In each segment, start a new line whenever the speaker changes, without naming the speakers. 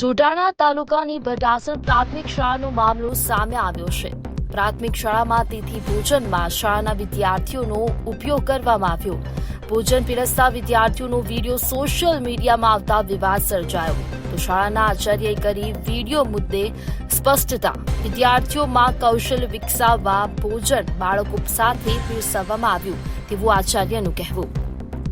જોટાણા તાલુકાની ભટાસણ પ્રાથમિક શાળાનો મામલો સામે આવ્યો છે. પ્રાથમિક શાળામાં તેથી ભોજનમાં શાળાના વિદ્યાર્થીઓનો ઉપયોગ કરવામાં આવ્યો. ભોજન પીરસતા વિદ્યાર્થીઓનો વીડિયો સોશિયલ મીડિયામાં આવતા વિવાદ સર્જાયો. તો શાળાના આચાર્યએ કરી વીડિયો મુદ્દે સ્પષ્ટતા. વિદ્યાર્થીઓમાં કૌશલ્ય વિકસાવવા ભોજન બાળકો સાથે પીરસાવવામાં આવ્યું તેવું આચાર્યનું કહેવું.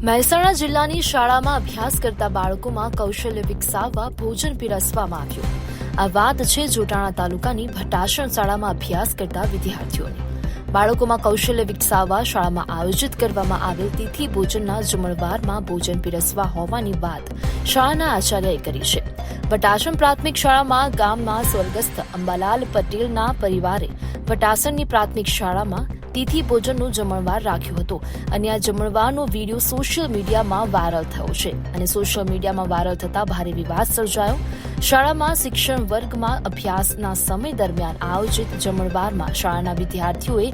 મહેસાણા જિલ્લાની શાળામાં અભ્યાસ કરતા બાળકોમાં કૌશલ્ય વિકસાવવા, ભોજન પીરસવામાં આવ્યું. આ વાત છે જોટાણા તાલુકાની ભટાસણ શાળામાં અભ્યાસ કરતા વિદ્યાર્થીઓની. બાળકોમાં કૌશલ્ય વિકસાવવા શાળામાં આયોજિત કરવામાં આવેલ તિથિ ભોજનના જમણવારમાં ભોજન પીરસવા હોવાની વાત શાળાના આચાર્યએ કરી છે. ભટાસણ પ્રાથમિક શાળામાં ગામમાં સ્વર્ગસ્થ અંબાલાલ પટેલના પરિવારે ભટાસણની પ્રાથમિક શાળામાં તિથિ ભોજનનું જમણવાર રાખ્યું હતું. અને આ જમણવારનો વીડિયો સોશિયલ મીડિયામાં વાયરલ થયો છે. અને સોશિયલ મીડિયામાં વાયરલ થતા ભારે વિવાદ સર્જાયો. શાળામાં શિક્ષણ વર્ગમાં અભ્યાસના સમય દરમિયાન આયોજિત જમણવારમાં શાળાના વિદ્યાર્થીઓએ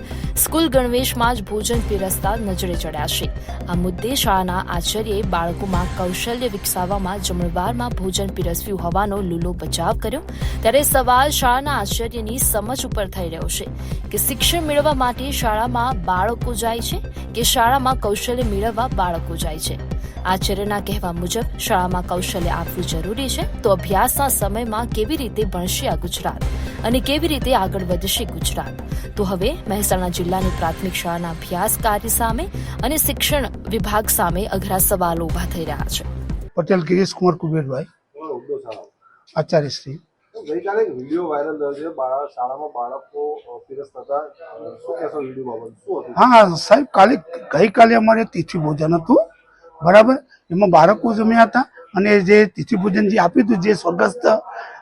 સ્કૂલ ગણવેશમાં જ ભોજન પીરસતા નજરે ચડ્યા છે. આ મુદ્દે શાળાના આચાર્યએ બાળકોમાં કૌશલ્ય વિકસાવવામાં જમણવારમાં ભોજન પીરસ્યું હોવાનો લૂલો બચાવ કર્યો. ત્યારે સવાલ શાળાના આચાર્યની સમજ ઉપર થઈ રહ્યો છે કે શિક્ષણ મેળવવા માટે શાળામાં બાળકો જાય છે કે શાળામાં કૌશલ્ય મેળવવા બાળકો જાય છે? આચાર્યના કહેવા મુજબ શાળામાં કૌશલ્ય આપવું જરૂરી છે. તો અભ્યાસના સમયમાં કેવી રીતે ભણશે આ ગુજરાત? અને કેવી રીતે આગળ વધશે ગુજરાત? તો હવે મહેસાણા જિલ્લાની પ્રાથમિક શાળાના અભ્યાસ કાર્ય સામે અને શિક્ષણ વિભાગ સામે અઘરા સવાલો ઊભા થઈ રહ્યા છે.
પટેલ ગિરીશ કુમાર કુબેરભાઈ. આચાર્ય શ્રી
ગઈકાલે વીડિયો વાયરલ થયો છે. શાળામાં બાળકો અ, પીરસતા શું કહેશો વીડિયો બાબત શું હતું?
હા સાહેબ કાલે ગઈકાલે અમારે તિથિ ભોજન હતું. બરાબર? એમાં બાળકો જમ્યા હતા અને જે તિથિ પૂજન જે આપ્યું હતું જે સ્વર્ગસ્થ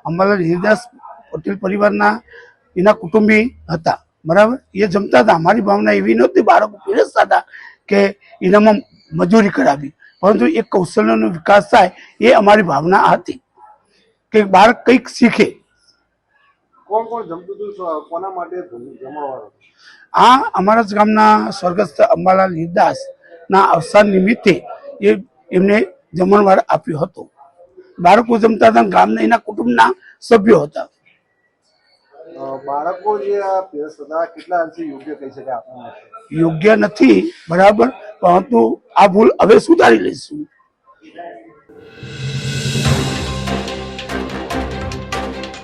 અંબાલાલ હિરદાસ પટેલ પરિવારના એના કુટુંબી હતા બરાબર? એ જમતા હતા. અમારી ભાવના એવી નહોતી બાળકો પીરસતા હતા કે એનામાં મજૂરી કરાવી. પરંતુ એ કૌશલ્યનો વિકાસ થાય એ અમારી ભાવના હતી કે બાળક કંઈક શીખે.
કોણ કોણ જમતું હતું? કોના માટે ભોજન જમણવાર હતું?
આ અમારા જ ગામના સ્વર્ગસ્થ અંબાલાલ હિરદાસ ના અવસાન નિમિત્તે એ એમને જમણવાર આપ્યો હતો. બાળકો જમતા હતા ગામના એના કુટુંબના સભ્યો હતા.
બાળકો જે હતા કેટલા અંશે યોગ્ય કહી શકાય આપણા
યોગ્ય નથી બરાબર પરંતુ આ ભૂલ હવે સુધારી લઈશું.